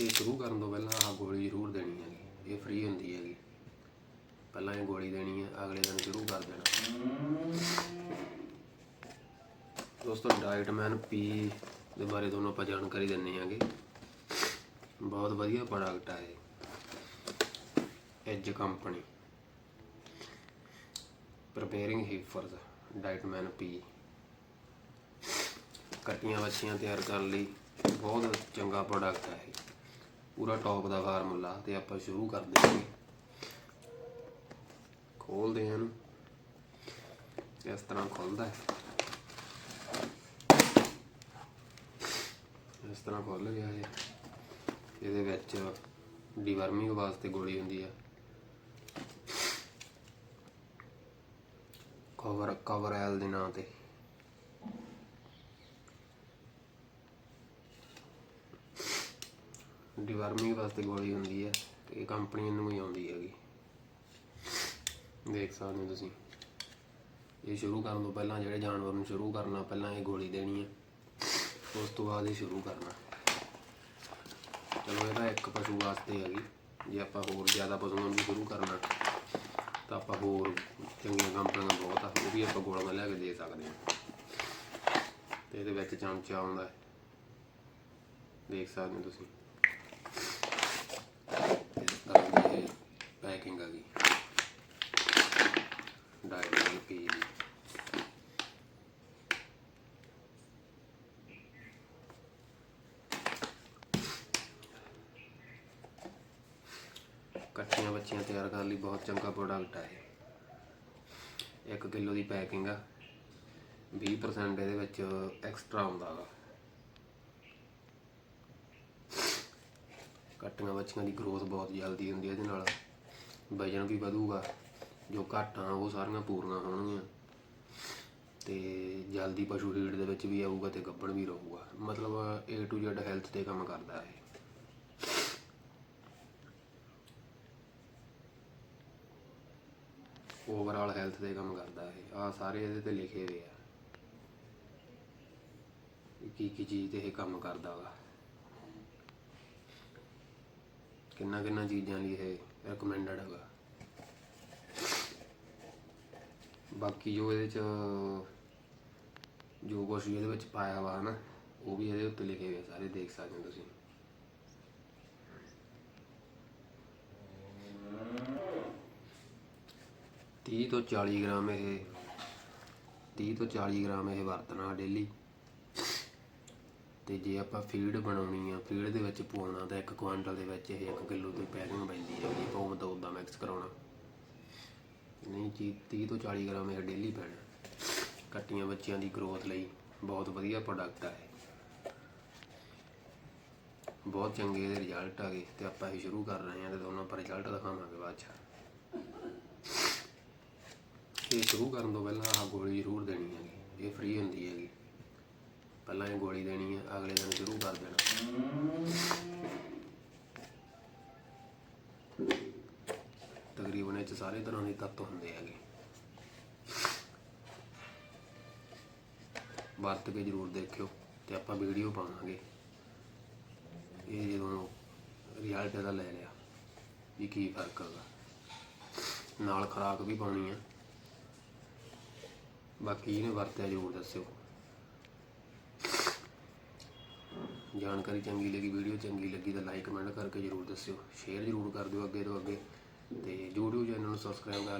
ਇਹ ਸ਼ੁਰੂ ਕਰਨ ਤੋਂ ਪਹਿਲਾਂ ਆਹ ਗੋਲੀ ਜ਼ਰੂਰ ਦੇਣੀ ਹੈਗੀ। ਇਹ ਫ੍ਰੀ ਹੁੰਦੀ ਹੈਗੀ। ਪਹਿਲਾਂ ਇਹ ਗੋਲੀ ਦੇਣੀ ਹੈ, ਅਗਲੇ ਦਿਨ ਸ਼ੁਰੂ ਕਰ ਦੇਣਾ। ਦੋਸਤੋ ਡਾਈਟਮੈਨ ਪੀ ਦੇ ਬਾਰੇ ਤੁਹਾਨੂੰ ਆਪਾਂ ਜਾਣਕਾਰੀ ਦਿੰਨੇ ਆਂਗੇ ਬਹੁਤ ਵਧੀਆ ਪ੍ਰੋਡਕਟ ਆ ਇਹ। ਐਜ ਕੰਪਨੀ ਪ੍ਰਪੇਅਰਿੰਗ ਹੀਫਰਸ ਡਾਈਟਮੈਨ ਪੀ ਕੱਟੀਆਂ ਵੱਛੀਆਂ ਤਿਆਰ ਕਰਨ ਲਈ ਬਹੁਤ ਚੰਗਾ ਪ੍ਰੋਡਕਟ ਹੈ ਇਹ। ਪੂਰਾ ਟੌਪ ਦਾ ਫਾਰਮੂਲਾ ਤੇ ਆਪਾਂ ਸ਼ੁਰੂ ਕਰਦੇ ਹਾਂ। ਖੋਲਦੇ ਹਾਂ ਇਸ ਤਰ੍ਹਾਂ ਖੁੱਲਦਾ ਹੈ। ਇਸ ਤਰ੍ਹਾਂ ਖੁੱਲ ਗਿਆ ਇਹ। ਇਹਦੇ ਵਿੱਚ ਡਿਵਰਮਿੰਗ ਵਾਸਤੇ ਗੋਲੀ ਹੁੰਦੀ ਆ। ਕਵਰ ਕਵਰ ਐਲ ਦੇ ਨਾਂ ਤੇ। ਡੀਵਰਮਿੰਗ ਵਾਸਤੇ ਗੋਲੀ ਹੁੰਦੀ ਹੈ ਤੇ ਇਹ ਕੰਪਨੀ ਨੂੰ ਹੀ ਆਉਂਦੀ ਹੈਗੀ। ਦੇਖ ਸਕਦੇ ਹੋ ਤੁਸੀਂ। ਇਹ ਸ਼ੁਰੂ ਕਰਨ ਤੋਂ ਪਹਿਲਾਂ ਜਿਹੜੇ ਜਾਨਵਰ ਨੂੰ ਸ਼ੁਰੂ ਕਰਨਾ, ਪਹਿਲਾਂ ਇਹ ਗੋਲੀ ਦੇਣੀ ਹੈ। ਉਸ ਤੋਂ ਬਾਅਦ ਇਹ ਸ਼ੁਰੂ ਕਰਨਾ। ਚਲੋ, ਇਹ ਤਾਂ ਇੱਕ ਪਸ਼ੂ ਵਾਸਤੇ ਹੈਗੀ। ਜੇ ਆਪਾਂ ਹੋਰ ਜ਼ਿਆਦਾ ਪਸ਼ੂਆਂ ਨੂੰ ਵੀ ਸ਼ੁਰੂ ਕਰਨਾ, ਤਾਂ ਆਪਾਂ ਹੋਰ ਚੰਗੀਆਂ ਕੰਪਨੀਆਂ ਬਹੁਤ ਆ, ਉਹ ਵੀ ਆਪਾਂ ਗੋਲੀਆਂ ਲੈ ਕੇ ਦੇ ਸਕਦੇ ਹਾਂ। ਤੇ ਇਹਦੇ ਵਿੱਚ ਚਮਚਾ ਆਉਂਦਾ ਦੇਖ ਸਕਦੇ ਹੋ ਤੁਸੀਂ ਇਸ ਤਰ੍ਹਾਂ ਦੀ ਪੈਕਿੰਗ ਆ ਗਈ। ਡਾਇਰੀ ਪੀ ਦੀ ਬੱਚੀਆਂ ਤਿਆਰ ਕਰਨ ਲਈ ਬਹੁਤ ਚੰਗਾ ਪ੍ਰੋਡਕਟ ਹੈ ਇਹ। 1 ਕਿਲੋ ਦੀ ਪੈਕਿੰਗ ਆ। 20% ਇਹਦੇ ਵਿੱਚ ਐਕਸਟਰਾ ਆਉਂਦਾ ਵਾ। ਕੱਟੀਆਂ ਬੱਚੀਆਂ ਦੀ ਗਰੋਥ ਬਹੁਤ ਜਲਦੀ ਹੁੰਦੀ ਹੈ ਇਹਦੇ ਨਾਲ। ਵਜਨ ਵੀ ਵਧੂਗਾ, ਜੋ ਘੱਟ ਉਹ ਸਾਰੀਆਂ ਪੂਰੀਆਂ ਹੋਣਗੀਆਂ। ਤੇ ਜਲਦੀ ਪਸ਼ੂ ਹੀਟ ਦੇ ਵਿੱਚ ਵੀ ਆਊਗਾ ਤੇ ਗੱਭਣ ਵੀ ਰਹੂਗਾ। ਮਤਲਬ A to Z ਹੈਲਥ ਤੇ ਕੰਮ ਕਰਦਾ ਹੈ ਓਵਰਆਲ ਹੈਲਥ ਤੇ ਕੰਮ ਕਰਦਾ ਹੈ ਆ ਸਾਰੇ ਇਹਦੇ ਤੇ ਲਿਖੇ ਹੋਏ ਆ। ਕੀ ਕੀ ਚੀਜ਼ ਤੇ ਇਹ ਕੰਮ ਕਰਦਾ ਵਾ। ਕਿੰਨਾ ਕਿੰਨਾ ਚੀਜ਼ਾਂ ਲਈ ਇਹ ਰეკਮੈਂਡਡ ਹੈਗਾ। ਬਾਕੀ ਜੋ ਇਹਦੇ ਚ, ਜੋ ਕੁਛ ਵੀ ਇਹਦੇ ਵਿੱਚ ਪਾਇਆ ਵਾ ਨਾ ਉਹ ਵੀ ਇਹਦੇ ਉੱਤੇ ਲਿਖੇ ਹੋਏ ਸਾਰੇ ਦੇਖ ਸਕਦੇ ਹੋ ਤੁਸੀਂ। ਤੀਹ ਤੋਂ 40 ਗ੍ਰਾਮ ਇਹ 30 ਤੋਂ 40 ਗ੍ਰਾਮ ਇਹ ਵਰਤਣਾ ਡੇਲੀ ਤੇ ਜੇ ਆਪਾਂ ਫੀਡ ਬਣਾਉਣੀ ਆ, ਫੀਡ ਦੇ ਵਿੱਚ ਪਾਉਣਾ ਤਾਂ ਇੱਕ ਕੁਆਂਟਲ ਦੇ ਵਿੱਚ ਇਹ 1 ਕਿਲੋ ਦੀ ਪੈਕਿੰਗ ਪੈਂਦੀ ਹੈ ਇਹ ਪਾਉਂ ਤਾਂ ਉਦਾਂ ਮਿਕਸ ਕਰਾਉਣਾ। ਨਹੀਂ ਜੀ 30 ਤੋਂ 40 ਗ੍ਰਾਮ ਇਹ ਡੇਲੀ ਪੈਣਾ। ਕੱਟੀਆਂ ਬੱਚਿਆਂ ਦੀ ਗਰੋਥ ਲਈ ਬਹੁਤ ਵਧੀਆ ਪ੍ਰੋਡਕਟ ਆ ਇਹ। ਬਹੁਤ ਚੰਗੇ ਇਹਦੇ ਰਿਜ਼ਲਟ ਆ ਗਏ ਤੇ ਆਪਾਂ ਇਹ ਸ਼ੁਰੂ ਕਰ ਰਹੇ ਹਾਂ ਤੇ ਤੁਹਾਨੂੰ ਆਪਾਂ ਰਿਜ਼ਲਟ ਦਿਖਾਵਾਂਗੇ ਬਾਅਦ ਚ। ਇਹ ਸ਼ੁਰੂ ਕਰਨ ਤੋਂ ਪਹਿਲਾਂ ਆਹ ਗੋਲੀ ਜ਼ਰੂਰ ਦੇਣੀ ਹੈਗੀ, ਇਹ ਫ੍ਰੀ ਹੁੰਦੀ ਹੈਗੀ। ਪਹਿਲਾਂ ਇਹ ਗੋਲੀ ਦੇਣੀ ਹੈ, ਅਗਲੇ ਦਿਨ ਸ਼ੁਰੂ ਕਰ ਦੇਣਾ। ਤਕਰੀਬਨ ਇਹ ਚ ਸਾਰੇ ਤਰ੍ਹਾਂ ਦੇ ਤੱਤ ਹੁੰਦੇ ਹੈਗੇ। ਵਰਤ ਕੇ ਜ਼ਰੂਰ ਦੇਖਿਓ ਤੇ ਆਪਾਂ ਵੀਡੀਓ ਪਾਵਾਂਗੇ। ਇਹ ਜਦੋਂ ਰਿਜ਼ਲਟ ਦਾ ਲੈ ਲਿਆ ਵੀ ਕੀ ਫ਼ਰਕ ਹੈਗਾ। ਨਾਲ ਖੁਰਾਕ ਵੀ ਪਾਉਣੀ ਆ ਬਾਕੀ ਇਹਨੇ ਵਰਤਿਆ ਜ਼ਰੂਰ ਦੱਸਿਓ। ਜਾਣਕਾਰੀ ਚੰਗੀ ਲੱਗੀ, ਵੀਡੀਓ ਚੰਗੀ ਲੱਗੀ ਤਾਂ ਲਾਈਕ ਕਮੈਂਟ ਕਰਕੇ ਜ਼ਰੂਰ ਦੱਸਿਓ ਸ਼ੇਅਰ ਜ਼ਰੂਰ ਕਰ ਦਿਓ ਅੱਗੇ ਤੋਂ ਅੱਗੇ ਤੇ YouTube ਚੈਨਲ ਨੂੰ ਸਬਸਕ੍ਰਾਈਬ ਕਰ